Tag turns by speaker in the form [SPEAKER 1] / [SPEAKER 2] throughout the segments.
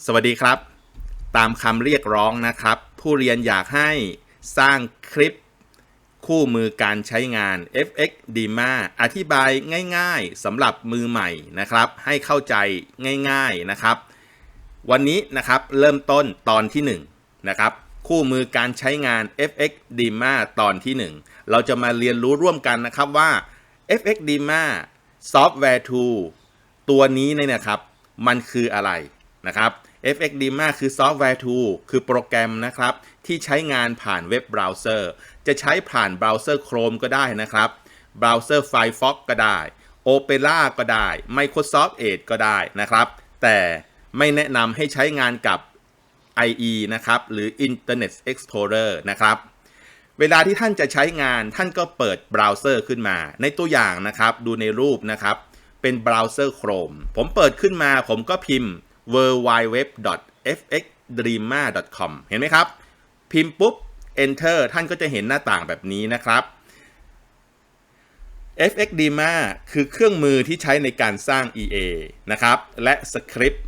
[SPEAKER 1] สวัสดีครับ ตามคำเรียกร้องนะครับ ผู้เรียนอยากให้สร้างคลิป คู่มือการใช้งาน FX Dima อธิบายง่ายๆสำหรับมือใหม่นะครับ ให้เข้าใจง่ายๆนะครับ วันนี้นะครับเริ่มต้นตอนที่1นะครับคู่มือการใช้งาน FX Dima ตอนที่ 1 เราจะมาเรียนรู้ร่วมกันนะครับว่า FX Dima Software Tool ตัวนี้เนี่ยนะครับ มันคืออะไร นะครับ FX Dima คือ Software Tool คือโปรแกรมนะครับ ที่ใช้งานผ่านเว็บเบราว์เซอร์ จะใช้ผ่านเบราว์เซอร์ Chrome ก็ได้นะครับเบราว์เซอร์ Firefox ก็ได้ Opera ก็ได้ Microsoft Edge ก็ได้นะครับ แต่ไม่แนะนำให้ใช้งานกับ IE นะครับ หรือ Internet Explorer นะครับ เวลาที่ท่านจะใช้งานท่านก็เปิดเบราว์เซอร์ขึ้นมา ในตัวอย่างนะครับ ดูในรูปนะครับ เป็นเบราว์เซอร์ Chrome ผมเปิดขึ้นมาผมก็พิมพ์ w w w f x d r e a m a c o m เห็นไหมครับ พิมพ์ปุ๊บ Enter ท่านก็จะเห็นหน้าต่างแบบนี้นะครับ FX Dima คือเครื่องมือที่ใช้ในการสร้าง EA นะครับ และสคริปต์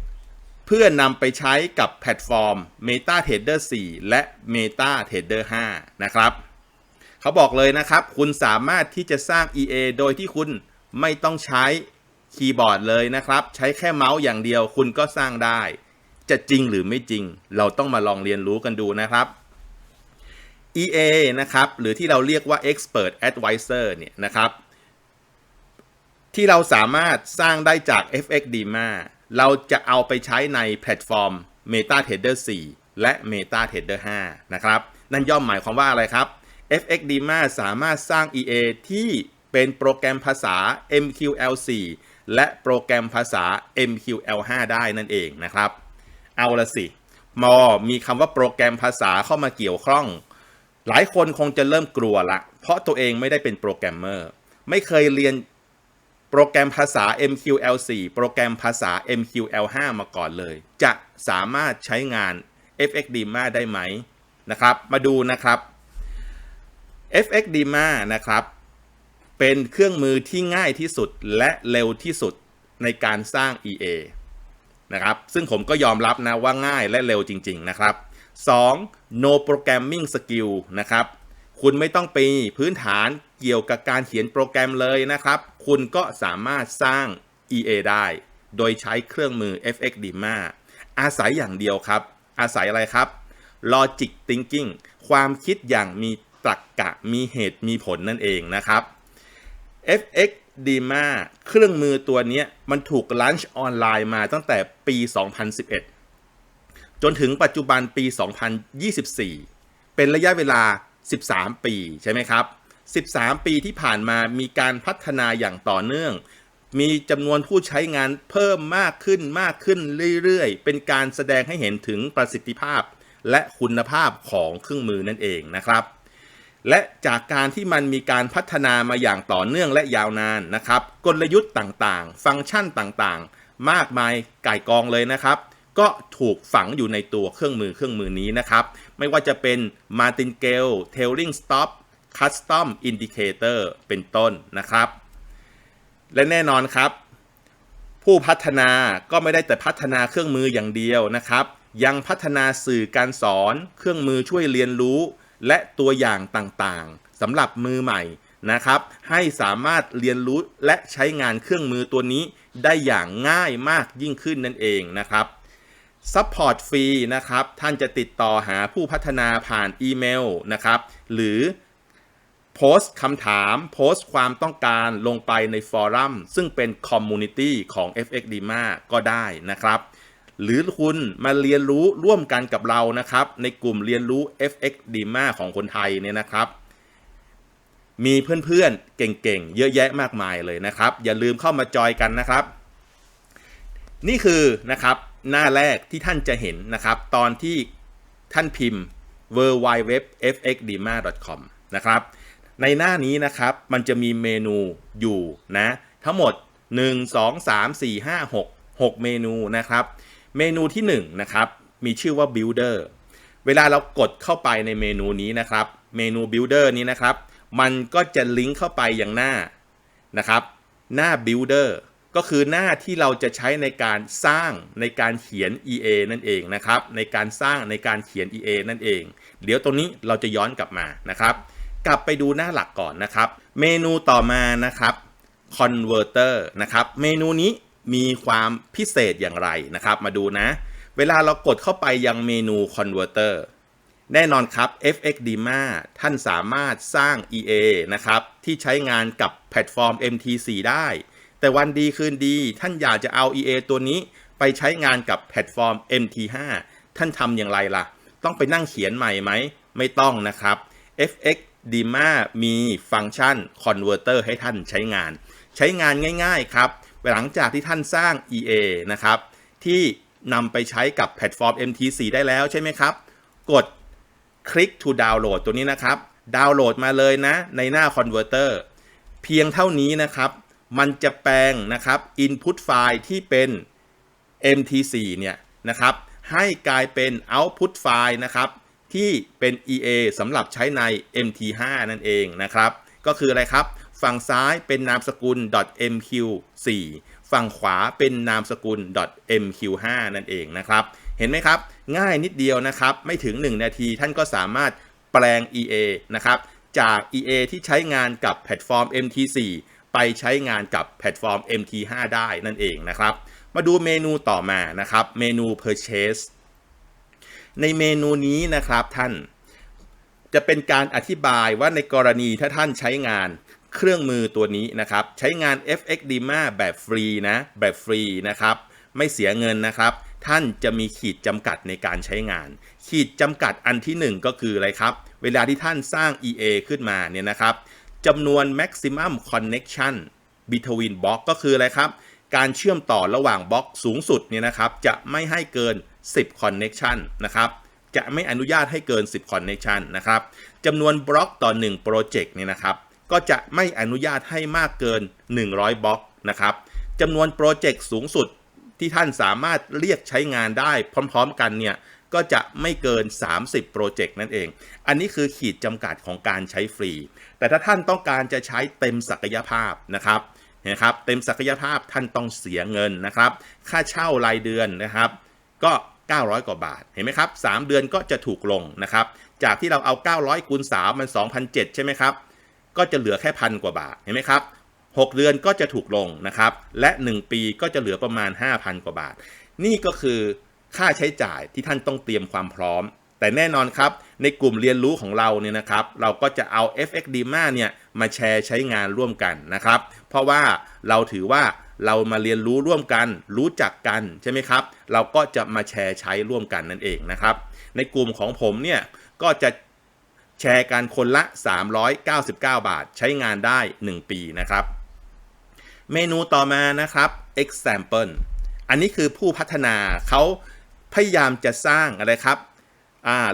[SPEAKER 1] เพื่อนำไปใช้กับแพลตฟอร์ม MetaTrader 4 และ MetaTrader 5 นะครับ เขาบอกเลยนะครับ คุณสามารถที่จะสร้าง EA โดยที่คุณไม่ต้องใช้ คีย์บอร์ดเลยนะครับ ใช้แค่เมาส์อย่างเดียวคุณก็สร้างได้ จะจริงหรือไม่จริง เราต้องมาลองเรียนรู้กันดูนะครับ EA นะครับ หรือที่เราเรียกว่า Expert Advisor เนี่ยนะครับ ที่เราสามารถสร้างได้จาก FX Dima เราจะเอาไปใช้ในแพลตฟอร์ม MetaTrader 4 และ MetaTrader 5 นะครับ นั่นย่อมหมายความว่าอะไรครับ FX Dima สามารถสร้าง EA ที่เป็นโปรแกรมภาษา MQL4 และโปรแกรมภาษา MQL5 ได้นั่นเองนะครับ เอาละสิ มอ มีคำว่าโปรแกรมภาษาเข้ามาเกี่ยวข้อง หลายคนคงจะเริ่มกลัวละ เพราะตัวเองไม่ได้เป็นโปรแกรมเมอร์ ไม่เคยเรียนโปรแกรมภาษา MQL4 โปรแกรมภาษา MQL5 มาก่อนเลย จะสามารถใช้งาน FXDMA ได้ไหมนะครับ มาดูนะครับ FXDMA นะครับ เป็นเครื่องมือที่ง่ายที่สุดและเร็วที่สุดในการสร้าง EA นะครับซึ่งผมก็ยอมรับนะว่าง่ายและเร็วจริง ๆ นะครับ 2. no programming skill นะครับคุณไม่ต้องปีพื้นฐานเกี่ยวกับการเขียนโปรแกรมเลยนะครับ คุณก็สามารถสร้าง EA ได้ โดยใช้เครื่องมือ FX Dima อาศัยอย่างเดียวครับ อาศัยอะไรครับ logic thinking ความคิดอย่างมีตรรกกะมีเหตุมีผลนั่นเองนะครับ FX Dima เครื่องมือตัวนี้มันถูกลันช์ออนไลน์มาตั้งแต่ปี 2011 จนถึงปัจจุบันปี 2024 เป็นระยะเวลา 13 ปีใช่ไหมครับ 13 ปีที่ผ่านมามีการพัฒนาอย่างต่อเนื่อง มีจำนวนผู้ใช้งานเพิ่มมากขึ้นมากขึ้นเรื่อยๆ เป็นการแสดงให้เห็นถึงประสิทธิภาพ และคุณภาพของเครื่องมือนั่นเองนะครับ และจากการที่มันมีการพัฒนามาอย่างต่อเนื่องและยาวนานนะครับ กลยุทธ์ต่างๆ ฟังก์ชันต่างๆ มากมายก่กองเลยนะครับ ก็ถูกฝังอยู่ในตัวเครื่องมือเครื่องมือนี้นะครับ ไม่ว่าจะเป็น Martingale Tailing Stop Custom Indicator เป็นต้นนะครับ และแน่นอนครับ ผู้พัฒนาก็ไม่ได้แต่พัฒนาเครื่องมืออย่างเดียวนะครับ ยังพัฒนาสื่อการสอน เครื่องมือช่วยเรียนรู้ และตัวอย่างต่างๆสำหรับมือใหม่นะครับ ให้สามารถเรียนรู้และใช้งานเครื่องมือตัวนี้ได้อย่างง่ายมากยิ่งขึ้นนั่นเองนะครับซัพพอร์ตฟรีนะครับ ท่านจะติดต่อหาผู้พัฒนาผ่านอีเมลนะครับ หรือโพสต์คำถาม โพสต์ความต้องการลงไปในฟอรัมซึ่งเป็นคอมมูนิตี้ของ FXDMA ก็ได้นะครับ หรือคุณมาเรียนรู้ร่วมกันกับเรานะครับ ในกลุ่มเรียนรู้ fxdma ของคนไทยเนี่ยนะครับ มีเพื่อนๆเก่งๆ เยอะแยะมากมายเลยนะครับ อย่าลืมเข้ามาจอยกันนะครับ นี่คือนะครับหน้าแรกที่ท่านจะเห็นนะครับ ตอนที่ท่านพิมพ์ www.fxdma.com นะครับ ในหน้านี้นะครับ มันจะมีเมนูอยู่นะ ทั้งหมด 1 2 3 4 5 6 6 เมนูนะครับ เมนูที่1นะครับมีชื่อว่า Builder เวลาเรากดเข้าไปในเมนูนี้นะครับ เมนู Builder นี้นะครับ มันก็จะลิงก์เข้าไปอย่างหน้านะครับ หน้า Builder ก็คือหน้าที่เราจะใช้ในการสร้างในการเขียน EA นั่นเองนะครับ ในการสร้างในการเขียน EA นั่นเอง เดี๋ยวตรงนี้เราจะย้อนกลับมานะครับ กลับไปดูหน้าหลักก่อนนะครับ เมนูต่อมานะครับ converter นะครับ เมนูนี้ มีความพิเศษอย่างไรนะครับ มาดูนะ เวลาเรากดเข้าไปยังเมนู converter แน่นอนครับ FX Dima ท่านสามารถสร้าง EA นะครับ ที่ใช้งานกับแพลตฟอร์ม MT4 ได้ แต่วันดีคืนดี ท่านอยากจะเอา EA ตัวนี้ไปใช้งานกับแพลตฟอร์ม MT5 ท่านทำอย่างไรล่ะ ต้องไปนั่งเขียนใหม่ไหม ไม่ต้องนะครับ FX Dima มีฟังก์ชัน Converter ให้ท่านใช้งาน ใช้งานง่าย ๆ ครับ หลังจากที่ท่านสร้าง EA นะครับ ที่นำไปใช้กับแพลตฟอร์ม MT4 ได้แล้วใช่ไหมครับ กดคลิก to download ตัวนี้นะครับ ดาวน์โหลดมาเลยนะ ในหน้า Converter เพียงเท่านี้นะครับ มันจะแปลงนะครับ input file ที่เป็น MT4 เนี่ยนะครับ ให้กลายเป็น output file นะครับ ที่เป็น EA สำหรับใช้ใน MT5 นั่นเองนะครับ ก็คืออะไรครับ ฝั่งซ้ายเป็นนามสกุล .mq4 ฝั่งขวาเป็นนามสกุล .mq5 นั่นเองนะครับ เห็นไหมครับ ง่ายนิดเดียวนะครับ ไม่ถึง 1 นาทีท่านก็สามารถแปลง EA นะครับ จาก EA ที่ใช้งานกับแพลตฟอร์ม MT4 ไปใช้งานกับแพลตฟอร์ม MT5 ได้นั่นเองนะครับ มาดูเมนูต่อมานะครับ เมนู Purchase ในเมนูนี้นะครับท่านจะเป็นการอธิบายว่าในกรณีถ้าท่านใช้งาน เครื่องมือตัวนี้นะครับ ใช้งาน FX Dima แบบฟรีนะ แบบฟรีนะครับ ไม่เสียเงินนะครับ ท่านจะมีขีดจำกัดในการใช้งาน ขีดจำกัดอันที่ 1 ก็คืออะไรครับ เวลาที่ท่านสร้าง EA ขึ้นมาเนี่ยนะครับจำนวน maximum connection between block ก็คืออะไรครับ การเชื่อมต่อระหว่างบล็อกสูงสุดเนี่ยนะครับ จะไม่ให้เกิน 10 connection นะครับ จะไม่อนุญาตให้เกิน 10 connection นะครับจำนวนบล็อกต่อ 1 โปรเจกต์เนี่ยนะครับ ก็จะไม่อนุญาตให้มากเกิน 100 บล็อกนะครับจำนวนโปรเจกต์สูงสุดที่ท่านสามารถเรียกใช้งานได้พร้อม ๆ กันเนี่ยก็จะไม่เกิน 30 โปรเจกต์นั่นเอง อันนี้คือขีดจำกัดของการใช้ฟรี แต่ถ้าท่านต้องการจะใช้เต็มศักยภาพนะครับนะครับเต็มศักยภาพท่านต้องเสียเงินนะครับ ค่าเช่ารายเดือนนะครับ ก็ 900 กว่าบาท เห็นไหมครับ 3 เดือนก็จะถูกลงนะครับ จากที่เราเอา 900คูณ3มัน 2,007ใช่ไหมครับ ก็จะเหลือแค่พันกว่าบาทเห็นไหมครับ6เดือนก็จะถูกลงนะครับ และ 1 ปีก็จะเหลือประมาณ 5,000 กว่าบาท นี่ก็คือค่าใช้จ่ายที่ท่านต้องเตรียมความพร้อม แต่แน่นอนครับ ในกลุ่มเรียนรู้ของเราเนี่ยนะครับ เราก็จะเอา FXDMA เนี่ยมาแชร์ใช้งานร่วมกันนะครับ เพราะว่าเราถือว่าเรามาเรียนรู้ร่วมกัน รู้จักกันใช่ไหมครับ เราก็จะมาแชร์ใช้ร่วมกันนั่นเองนะครับ ในกลุ่มของผมเนี่ยก็จะ แชร์กันคนละ 399 บาท ใช้งานได้ 1 ปีนะครับ เมนูต่อมานะครับ example อันนี้คือผู้พัฒนาเขาพยายามจะสร้างอะไรครับ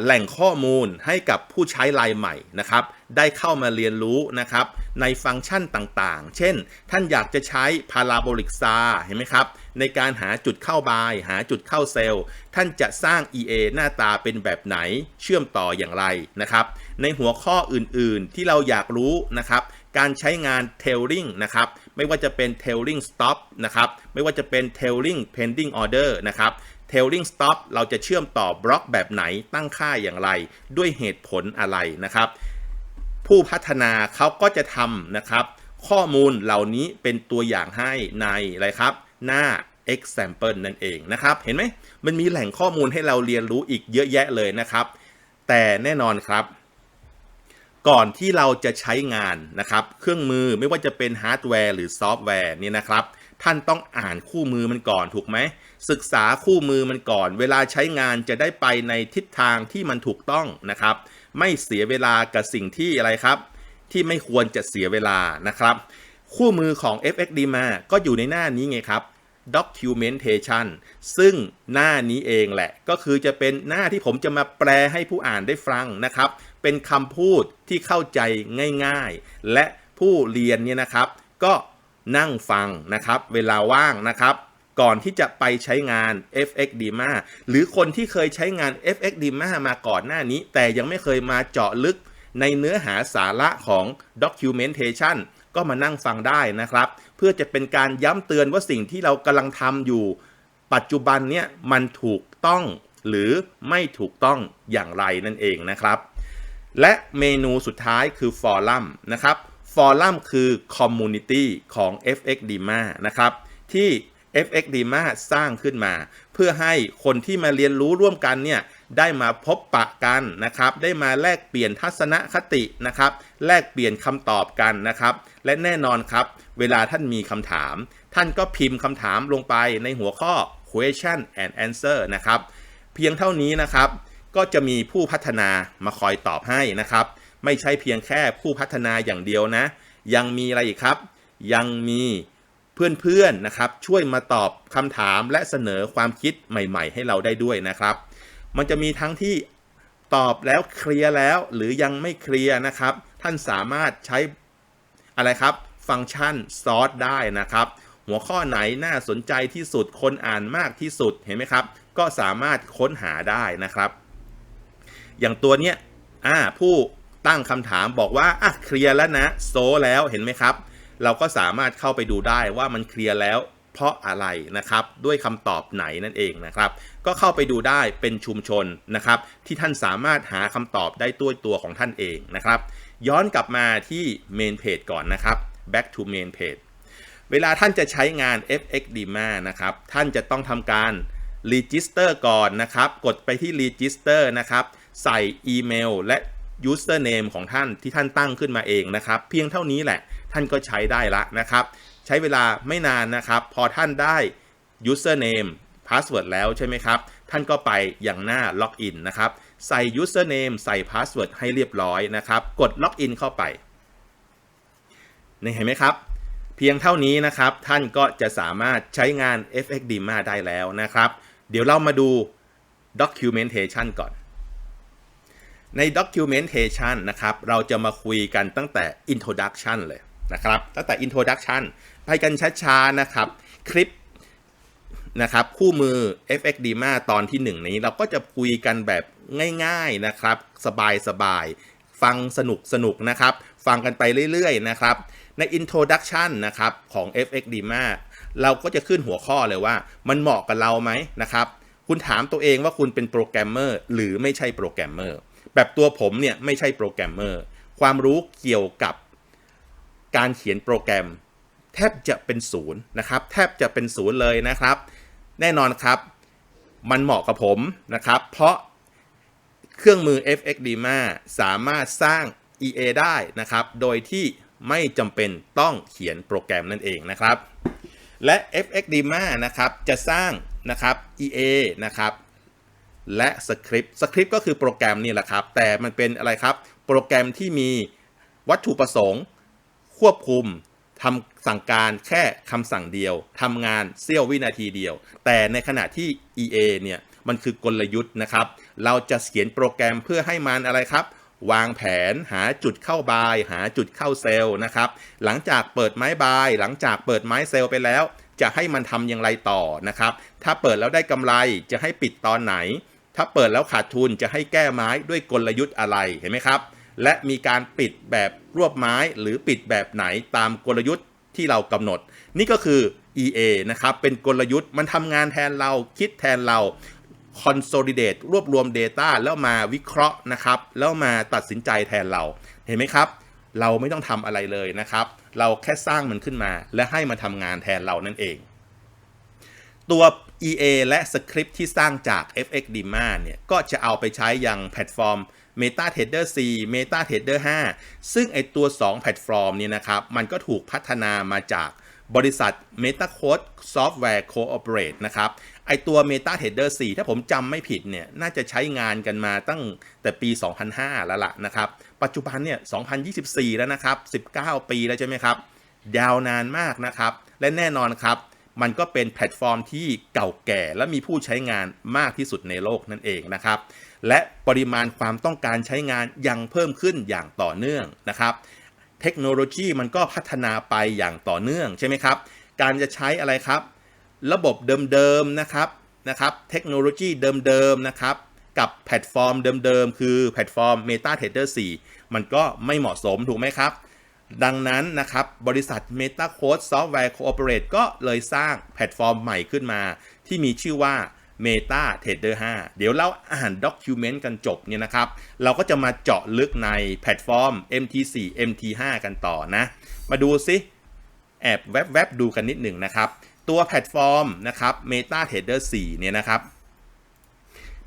[SPEAKER 1] แหล่งข้อมูลให้กับผู้ใช้รายใหม่นะครับ ได้เข้ามาเรียนรู้นะครับ ในฟังก์ชันต่างๆ เช่น ท่านอยากจะใช้พาราโบลิกซาเห็นไหมครับ ในการหาจุดเข้าบาย หาจุดเข้าเซลล์ ท่านจะสร้าง EA หน้าตาเป็นแบบไหนเชื่อมต่ออย่างไรนะครับ ในหัวข้ออื่นๆที่เราอยากรู้นะครับการใช้งาน tailing นะครับ ไม่ว่าจะเป็น tailing stop นะครับ ไม่ว่าจะเป็น tailing pending order นะครับ tailing stop เราจะเชื่อมต่อบล็อกแบบไหนตั้งค่าอย่างไร ด้วยเหตุผลอะไรนะครับ ผู้พัฒนาเขาก็จะทำนะครับ ข้อมูลเหล่านี้เป็นตัวอย่างให้ในอะไรครับ หน้า example นั่นเองนะครับ เห็นไหมมันมีแหล่งข้อมูลให้เราเรียนรู้อีกเยอะแยะเลยนะครับ แต่แน่นอนครับ ก่อนที่เราจะใช้งานนะครับ เครื่องมือไม่ว่าจะเป็นฮาร์ดแวร์หรือซอฟต์แวร์นี่นะครับ ท่านต้องอ่านคู่มือมันก่อนถูกไหม ศึกษาคู่มือมันก่อน เวลาใช้งานจะได้ไปในทิศทางที่มันถูกต้องนะครับ ไม่เสียเวลากับสิ่งที่อะไรครับ ที่ไม่ควรจะเสียเวลานะครับ คู่มือของ FXD มาก็อยู่ในหน้านี้ไงครับ documentation ซึ่งหน้านี้เองแหละ ก็คือจะเป็นหน้าที่ผมจะมาแปลให้ผู้อ่านได้ฟังนะครับ เป็นคำพูดที่เข้าใจง่ายๆ และผู้เรียนเนี่ยนะครับ ก็นั่งฟังนะครับ เวลาว่างนะครับ ก่อนที่จะไปใช้งาน FX Dima หรือคนที่เคยใช้งาน FX Dima มาก่อนหน้านี้ แต่ยังไม่เคยมาเจาะลึกในเนื้อหาสาระของ documentation ก็มานั่งฟังได้นะครับ พื่อจะเป็นการย้ำเตือนว่าสิ่งที่เรากำลังทำอยู่ ปัจจุบันเนี่ยมันถูกต้องหรือไม่ถูกต้องอย่างไรนั่นเองนะครับ และเมนูสุดท้ายคือฟอรัมนะครับฟอรัมคือคอมมูนิตี้ของ FX Dima นะครับที่ FX Dima สร้างขึ้นมา เพื่อให้คนที่มาเรียนรู้ร่วมกันเนี่ยได้มาพบปะกันนะครับ ได้มาแลกเปลี่ยนทัศนคตินะครับ แลกเปลี่ยนคำตอบกันนะครับ และแน่นอนครับ เวลาท่านมีคำถาม ท่านก็พิมพ์คำถามลงไปในหัวข้อ question and answer นะครับ เพียงเท่านี้นะครับ ก็จะมีผู้พัฒนามาคอยตอบให้นะครับ ไม่ใช่เพียงแค่ผู้พัฒนาอย่างเดียวนะ ยังมีอะไรอีกครับ ยังมีเพื่อนๆนะครับช่วยมาตอบคำถามและเสนอความคิดใหม่ ๆ ให้เราได้ด้วยนะครับ มันจะมีทั้งที่ตอบแล้วเคลียร์แล้วหรือยังไม่เคลียร์นะครับ ท่านสามารถใช้อะไรครับ ฟังก์ชันซอสได้นะครับ หัวข้อไหนน่าสนใจที่สุดคนอ่านมากที่สุดเห็นไหมครับ ก็สามารถค้นหาได้นะครับ อย่างตัวเนี้ยอ่าผู้ตั้งคำถามบอกว่าอะเคลียร์แล้วนะโซแล้วเห็นไหมครับ เราก็สามารถเข้าไปดูได้ว่ามันเคลียร์แล้วเพราะอะไรนะครับ ด้วยคำตอบไหนนั่นเองนะครับ ก็เข้าไปดูได้เป็นชุมชนนะครับ ที่ท่านสามารถหาคำตอบได้ด้วยตัวของท่านเองนะครับ ย้อนกลับมาที่ Main Page ก่อนนะครับ back to Main Page เวลาท่านจะใช้งาน FXDMA นะครับ ท่านจะต้องทำการ Register ก่อนนะครับ กดไปที่ Register นะครับ ใส่อีเมลและ username ของท่านที่ท่านตั้งขึ้นมาเองนะครับ เพียงเท่านี้แหละ ท่านก็ใช้ได้ละนะครับ ใช้เวลาไม่นานนะครับ พอท่านได้ username password แล้วใช่ไหมครับ ท่านก็ไปอย่างหน้า login นะครับ ใส่ username ใส่ password ให้เรียบร้อยนะครับ กด login เข้าไป นี่เห็นไหมครับ เพียงเท่านี้นะครับ ท่านก็จะสามารถใช้งาน FX Dima ได้แล้วนะครับ เดี๋ยวเรามาดู documentation ก่อน ใน documentation นะครับ เราจะมาคุยกันตั้งแต่ introduction เลยนะครับ ตั้งแต่ introduction ไปกันช้าๆนะครับ คลิปนะครับ คู่มือ FX Dima ตอนที่ 1 นี้ เราก็จะคุยกันแบบง่ายๆนะครับ สบายๆ ฟังสนุกสนุกๆนะครับ ฟังกันไปเรื่อยๆนะครับ ใน introduction นะครับของ FX Dima เราก็จะขึ้นหัวข้อเลยว่า มันเหมาะกับเราไหมนะครับ คุณถามตัวเองว่าคุณเป็นโปรแกรมเมอร์หรือไม่ใช่โปรแกรมเมอร์แบบตัวผมเนี่ยไม่ใช่โปรแกรมเมอร์ความรู้เกี่ยวกับการเขียนโปรแกรม แทบจะเป็นศูนย์นะครับแทบจะเป็นศูนย์เลยนะครับ แน่นอนครับ มันเหมาะกับผมนะครับ เพราะเครื่องมือ FX Dima สามารถสร้าง EA ได้นะครับ โดยที่ ไม่จำเป็นต้องเขียนโปรแกรมนั่นเองนะครับ และ FX Dima นะครับจะสร้างนะครับ EA นะครับและสคริปต์สคริปต์ก็คือโปรแกรมนี่แหละครับ แต่มันเป็นอะไรครับ โปรแกรมที่มีวัตถุประสงค์ ควบคุมทำสั่งการแค่คำสั่งเดียวทำงานเสี้ยววินาทีเดียว แต่ในขณะที่ EA เนี่ยมันคือกลยุทธ์นะครับ เราจะเขียนโปรแกรมเพื่อให้มันอะไรครับ วางแผนหาจุดเข้าบาย หาจุดเข้าเซลล์นะครับ หลังจากเปิดไม้บาย หลังจากเปิดไม้เซลล์ไปแล้ว จะให้มันทำอย่างไรต่อนะครับ ถ้าเปิดแล้วได้กำไรจะให้ปิดตอนไหน ถ้าเปิดแล้วขาดทุนจะให้แก้ไม้ด้วยกลยุทธ์อะไรเห็นไหมครับ และมีการปิดแบบรวบไม้หรือปิดแบบไหนตามกลยุทธ์ที่เรากำหนด นี่ก็คือ EA นะครับเป็นกลยุทธ์มันทำงานแทนเราคิดแทนเรา consolidate รวบรวม Data แล้วมาวิเคราะห์นะครับ แล้วมาตัดสินใจแทนเรา เห็นไหมครับ เราไม่ต้องทำอะไรเลยนะครับ เราแค่สร้างมันขึ้นมา และให้มันทำงานแทนเรานั่นเอง ตัว EA และสคริปต์ที่สร้างจาก FX Dima เนี่ย ก็จะเอาไปใช้ยังแพลตฟอร์ม MetaTrader 4 MetaTrader 5 ซึ่งไอตัว 2 แพลตฟอร์มเนี่ยนะครับ มันก็ถูกพัฒนามาจากบริษัท MetaCode Software Corporate นะครับ ไอตัว MetaTrader 4 ถ้าผมจำไม่ผิดเนี่ยน่าจะใช้งานกันมาตั้งแต่ปี 2005 แล้วล่ะนะครับ ปัจจุบันเนี่ย 2024 แล้วนะครับ 19 ปีแล้วใช่ไหมครับ ยาวนานมากนะครับ และแน่นอนครับ มันก็เป็นแพลตฟอร์มที่เก่าแก่และมีผู้ใช้งานมากที่สุดในโลกนั่นเองนะครับ และปริมาณความต้องการใช้งานยังเพิ่มขึ้นอย่างต่อเนื่องนะครับ เทคโนโลยีมันก็พัฒนาไปอย่างต่อเนื่องใช่ไหมครับ การจะใช้อะไรครับ ระบบเดิมๆนะครับนะครับเทคโนโลยีเดิมๆนะครับกับแพลตฟอร์มเดิมๆ คือแพลตฟอร์ม MetaTrader 4 มันก็ไม่เหมาะสมถูกไหมครับ ดังนั้นนะครับบริษัท Meta Code Software Corporate ก็เลยสร้างแพลตฟอร์มใหม่ขึ้นมา ที่มีชื่อว่า Meta Trader 5 เดี๋ยวเราอ่านด็อกิวเมนต์กันจบเนี่ยนะครับ เราก็จะมาเจาะลึกในแพลตฟอร์ม MT4 MT5 กันต่อนะ มาดูซิแอบแวบๆดูกันนิดหนึ่งนะครับ ตัวแพลตฟอร์มนะครับ Meta Trader 4 เนี่ยนะครับ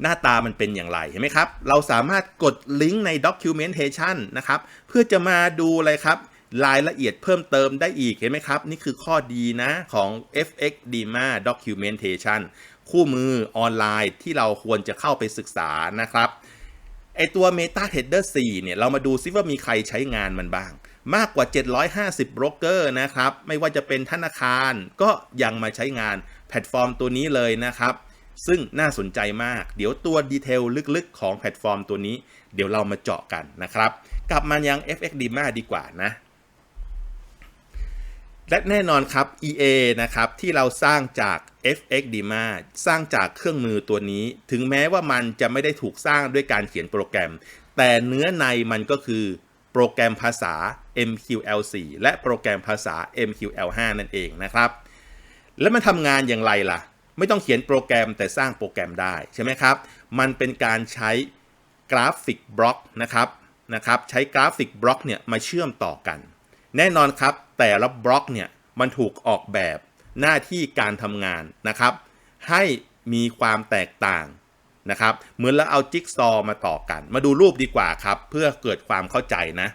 [SPEAKER 1] หน้าตามันเป็นอย่างไรเห็นไหมครับ เราสามารถกดลิงก์ใน documentation นะครับ เพื่อจะมาดูอะไรครับ รายละเอียดเพิ่มเติมได้อีกเห็นไหมครับ นี่คือข้อดีนะของ FX DIMA documentation คู่มือออนไลน์ที่เราควรจะเข้าไปศึกษานะครับไอตัว Meta Trader 4 เนี่ย เรามาดูซิว่ามีใครใช้งานมันบ้าง มากกว่า 750โบรกเกอร์นะครับ ไม่ว่าจะเป็นธนาคารก็ยังมาใช้งานแพลตฟอร์มตัวนี้เลยนะครับ ซึ่งน่าสนใจมาก เดี๋ยวตัวดีเทลลึกๆ ของแพลตฟอร์มตัวนี้ เดี๋ยวเรามาเจาะกันนะครับ กลับมายัง FX Dima ดีกว่านะและแน่นอนครับ EA นะครับ ที่เราสร้างจาก FX Dima สร้างจากเครื่องมือตัวนี้ ถึงแม้ว่ามันจะไม่ได้ถูกสร้างด้วยการเขียนโปรแกรม แต่เนื้อในมันก็คือ โปรแกรมภาษา MQL4 และโปรแกรมภาษา MQL5 นั่นเองนะครับ แล้วมันทำงานอย่างไรล่ะ ไม่ต้องเขียนโปรแกรมแต่สร้างโปรแกรมได้ใช่ไหมครับ มันเป็นการใช้กราฟิกบล็อกนะครับนะครับ ใช้กราฟิกบล็อกเนี่ยมาเชื่อมต่อกัน แน่นอนครับ แต่ละบล็อกเนี่ยมันถูกออกแบบหน้าที่การทำงานนะครับ ให้มีความแตกต่าง นะครับเหมือนเราเอาจิ๊กซอว์มาต่อกัน มาดูรูปดีกว่าครับ เพื่อเกิดความเข้าใจนะ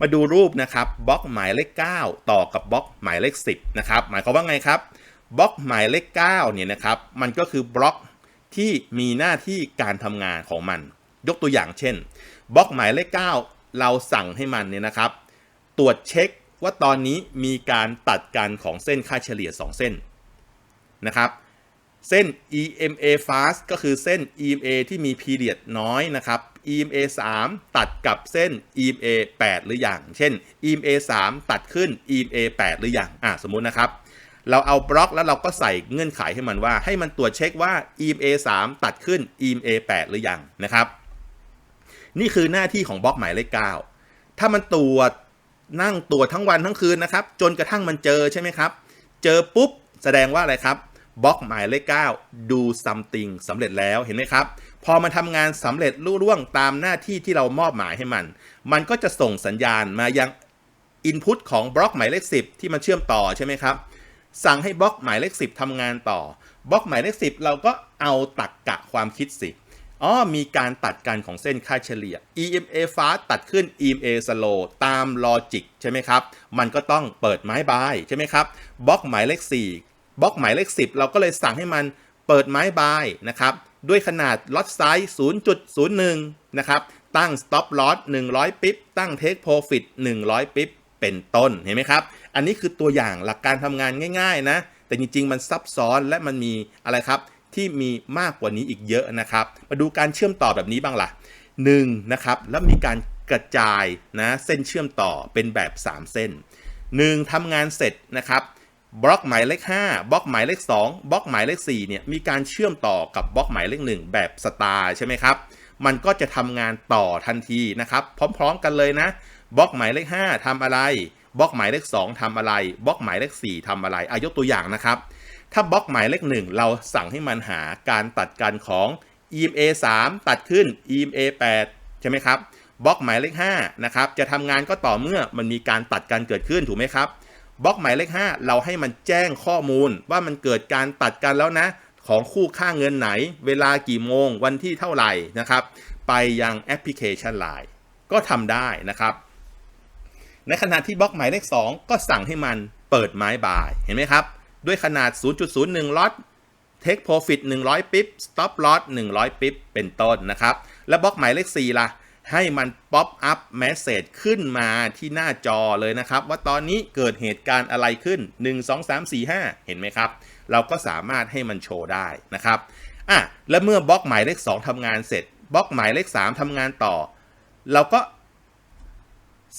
[SPEAKER 1] มาดูรูปนะครับบล็อกหมายเลข 9 ต่อกับบล็อกหมายเลข 10นะครับหมายความว่าไงครับบล็อกหมายเลข9เนี่ยนะครับมันก็คือบล็อกที่มีหน้าที่การทำงานของมัน ยกตัวอย่างเช่นบล็อกหมายเลข 9 เราสั่งให้มันเนี่ยนะครับ ตรวจเช็คว่าตอนนี้มีการตัดกันของเส้นค่าเฉลี่ย 2 เส้นนะครับ เส้น EMA fast ก็คือเส้น EMA ที่มี period น้อยนะครับ EMA 3 ตัดกับเส้น EMA 8 หรืออยัง เช่น EMA 3 ตัดขึ้น EMA 8 หรืออยังอะสมมุตินะครับ เราเอาบล็อกแล้วเราก็ใส่เงื่อนไขให้มันว่า ให้มันตรวจเช็คว่า EMA 3 ตัดขึ้น EMA 8 หรือยังนะครับ นี่คือหน้าที่ของบล็อกหมายเลข 9 ถ้ามันตรวจนั่งตรวจทั้งวันทั้งคืนนะครับ จนกระทั่งมันเจอใช่ไหมครับ เจอปุ๊บแสดงว่าอะไรครับ บล็อกหมายเลข9 do something สำเร็จแล้วเห็นไหมครับพอมันทำงานสำเร็จรุ่ร่วงตามหน้าที่ที่เรามอบหมายให้มัน มันก็จะส่งสัญญาณมายัง input ของบล็อกหมายเลข 10 ที่มันเชื่อมต่อใช่ไหมครับ สั่งให้บล็อกหมายเลข 10ทำงานต่อบล็อกหมายเลข 10 เราก็เอาตักกะความคิดสิอ๋อมีการตัดกันของเส้นค่าเฉลี่ย EMA fast ตัดขึ้น EMA slow ตามลอจิกใช่ไหมครับ มันก็ต้องเปิดไม้บายใช่ไหมครับบล็อกหมายเลข 4 บล็อกหมายเลข 10 เราก็เลยสั่งให้มันเปิดไม้บายนะครับ ด้วยขนาดล็อตไซส์ 0.01 นะครับ ตั้ง stop loss 100 ปิ๊บ ตั้ง take profit 100 ปิ๊บ เป็นต้น เห็นไหมครับ อันนี้คือตัวอย่างหลักการทำงานง่ายๆนะ แต่จริงๆ มันซับซ้อนและมันมีอะไรครับ ที่มีมากกว่านี้อีกเยอะนะครับ มาดูการเชื่อมต่อแบบนี้บ้างล่ะ1นะครับ แล้วมีการกระจายนะ เส้นเชื่อมต่อเป็นแบบ 3 เส้น 1ทำงานเสร็จนะครับ บล็อกหมายเลข 5 บล็อกหมายเลข 2 บล็อกหมายเลข4เนี่ยมีการเชื่อมต่อกับบล็อกหมายเลข 1 แบบสตาร์ใช่ไหมครับ มันก็จะทำงานต่อทันทีนะครับ พร้อมๆกันเลยนะบล็อกหมายเลข 5ทำอะไรบล็อกหมายเลข 2ทำอะไรบล็อกหมายเลข 4ทำอะไรอายกตัวอย่างนะครับ ถ้าบล็อกหมายเลข 1 เราสั่งให้มันหาการตัดกันของ EMA 3 ตัดขึ้น EMA 8 ใช่ไหมครับบล็อกหมายเลข5นะครับจะทำงานก็ต่อเมื่อมันมีการตัดกันเกิดขึ้นถูกไหมครับ บล็อกหมายเลข 5 เราให้มันแจ้งข้อมูล ว่ามันเกิดการตัดกันแล้วนะ ของคู่ค่าเงินไหน เวลากี่โมง วันที่เท่าไหร่นะครับ ไปยังแอปพลิเคชัน Line ก็ทำได้นะครับ ในขณะที่บล็อกหมายเลข 2 ก็สั่งให้มันเปิดไม้บายเห็นไหมครับ ด้วยขนาด 0.01ล็อต Take Profit 100 ปิ๊บ Stop Loss 100 ปิ๊บเป็นต้นนะครับ และบล็อกหมายเลข 4 ล่ะ ให้มันป๊อปอัพแมสเซจขึ้นมาที่หน้าจอเลยนะครับ ว่าตอนนี้เกิดเหตุการณ์อะไรขึ้น 1 2 3 4 5 เห็นไหมครับ เราก็สามารถให้มันโชว์ได้นะครับอะและเมื่อบล็อกหมายเลข 2ทำงานเสร็จบล็อกหมายเลข 3ทำงานต่อ เราก็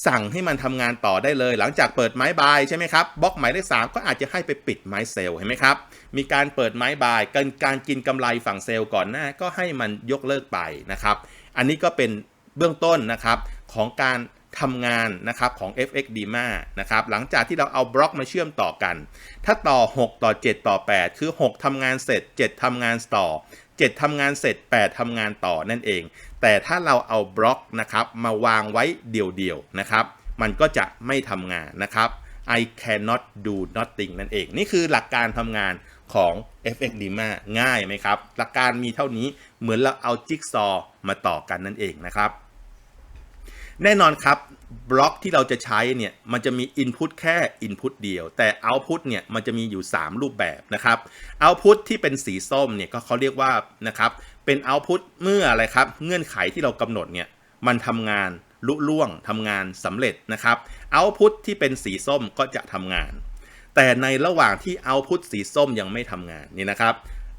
[SPEAKER 1] สั่งให้มันทำงานต่อได้เลย หลังจากเปิดไม้บายใช่ไหมครับบล็อกหมายเลข 3 ก็อาจจะให้ไปปิดไม้เซลล์เห็นไหมครับ มีการเปิดไม้บายการการกินกำไรฝั่งเซลล์ก่อนหน้าก็ให้มันยกเลิกไปนะครับ อันนี้ก็เป็น เบื้องต้นนะครับของการทำงานนะครับของ FX DMA นะครับหลังจากที่เราเอาบล็อกมาเชื่อมต่อกัน ถ้าต่อ 6 ต่อ 7 ต่อ 8 คือ 6ทำงานเสร็จ 7ทำงานต่อ 7ทำงานเสร็จ 8ทำงานต่อนั่นเอง แต่ถ้าเราเอาบล็อกนะครับมาวางไว้เดี่ยวๆนะครับ มันก็จะไม่ทำงานนะครับ I cannot do nothing นั่นเอง นี่คือหลักการทำงานของ FX Lima ง่ายไหมครับ หลักการมีเท่านี้เหมือนเราเอาจิ๊กซอว์มาต่อกันนั่นเองนะครับ แน่นอนครับบล็อกที่เราจะใช้เนี่ยมันจะมี Input แค่ Input เดียว แต่ Output เนี่ยมันจะมีอยู่ 3 รูปแบบนะครับ Output ที่เป็นสีส้มเนี่ยก็เขาเรียกว่านะครับเป็น Output เมื่ออะไรครับ เงื่อนไขที่เรากำหนดเนี่ยมันทำงานลุล่วงทำงานสำเร็จนะครับ Output ที่เป็นสีส้มก็จะทำงาน แต่ในระหว่างที่ Output สีส้มยังไม่ทำงานนี่นะครับ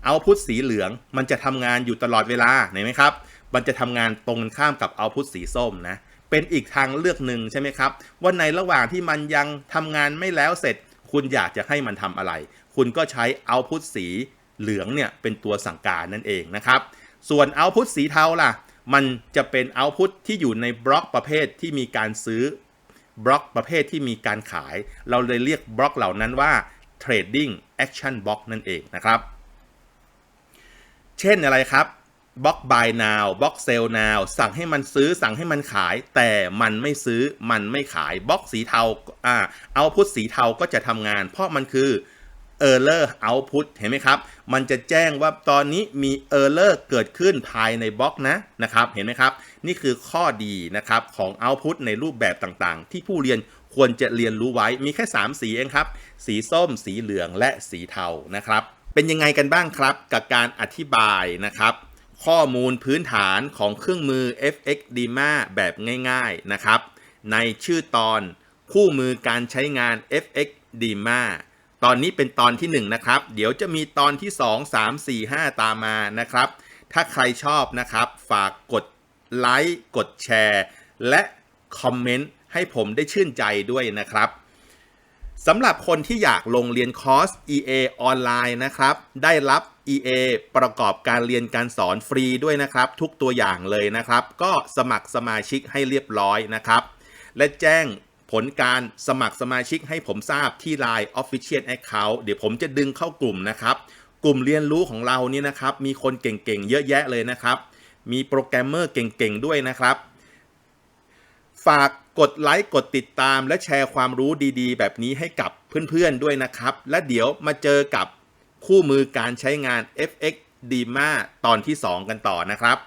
[SPEAKER 1] Output สีเหลืองมันจะทำงานอยู่ตลอดเวลาเห็นไหมครับมันจะทำงานตรงข้ามกับ Output สีส้มนะ เป็นอีกทางเลือกหนึ่งใช่ไหมครับ ว่าในระหว่างที่มันยังทำงานไม่แล้วเสร็จ คุณอยากจะให้มันทำอะไร คุณก็ใช้ Output สีเหลืองเนี่ยเป็นตัวสั่งการนั่นเองนะครับ ส่วน Output สีเทาล่ะ มันจะเป็น Output ที่อยู่ในบล็อกประเภทที่มีการซื้อบล็อกประเภทที่มีการขาย เราเลยเรียกบล็อกเหล่านั้นว่า Trading Action Block นั่นเองนะครับ เช่นอะไรครับ บล็อก buy now บล็อก sell now สั่งให้มันซื้อสั่งให้มันขาย แต่มันไม่ซื้อมันไม่ขายบล็อกสีเทาอ่าเอาพุทสีเทาก็จะทำงาน เพราะมันคือ error output เห็นไหมครับ มันจะแจ้งว่าตอนนี้มี error เกิดขึ้นภายในบล็อกนะนะครับ เห็นไหมครับ นี่คือข้อดีนะครับของ output ในรูปแบบต่างๆ ที่ผู้เรียนควรจะเรียนรู้ไว้ มีแค่ 3 สีเองครับ สีส้ม สีเหลือง และสีเทานะครับ เป็นยังไงกันบ้างครับ กับการอธิบายนะครับ ข้อมูลพื้นฐานของเครื่องมือ FX Dima แบบง่ายๆนะครับ ในชื่อตอนคู่มือการใช้งาน FX Dima ตอนนี้เป็นตอนที่ 1 นะครับ เดี๋ยวจะมีตอนที่ 2 3 4 5 ตามมานะครับ ถ้าใครชอบนะครับ ฝากกดไลค์กดแชร์ และคอมเมนต์ให้ผมได้ชื่นใจด้วยนะครับ สำหรับคนที่อยากลงเรียนคอร์ส EA ออนไลน์นะครับ ได้รับ EA ประกอบการเรียนการสอนฟรีด้วยนะครับ ทุกตัวอย่างเลยนะครับ ก็สมัครสมาชิกให้เรียบร้อยนะครับ และแจ้งผลการสมัครสมาชิกให้ผมทราบที่ Line Official Account เดี๋ยวผมจะดึงเข้ากลุ่มนะครับ กลุ่มเรียนรู้ของเรานี่นะครับ มีคนเก่งๆ เยอะแยะเลยนะครับ มีโปรแกรมเมอร์เก่งๆ ด้วยนะครับ ฝากกดไลค์กดติดตาม และแชร์ความรู้ดีๆ แบบนี้ให้กับเพื่อนๆด้วยนะครับ และเดี๋ยวมาเจอกับคู่มือการใช้งาน FX Dima ตอนที่ 2 กันต่อนะครับ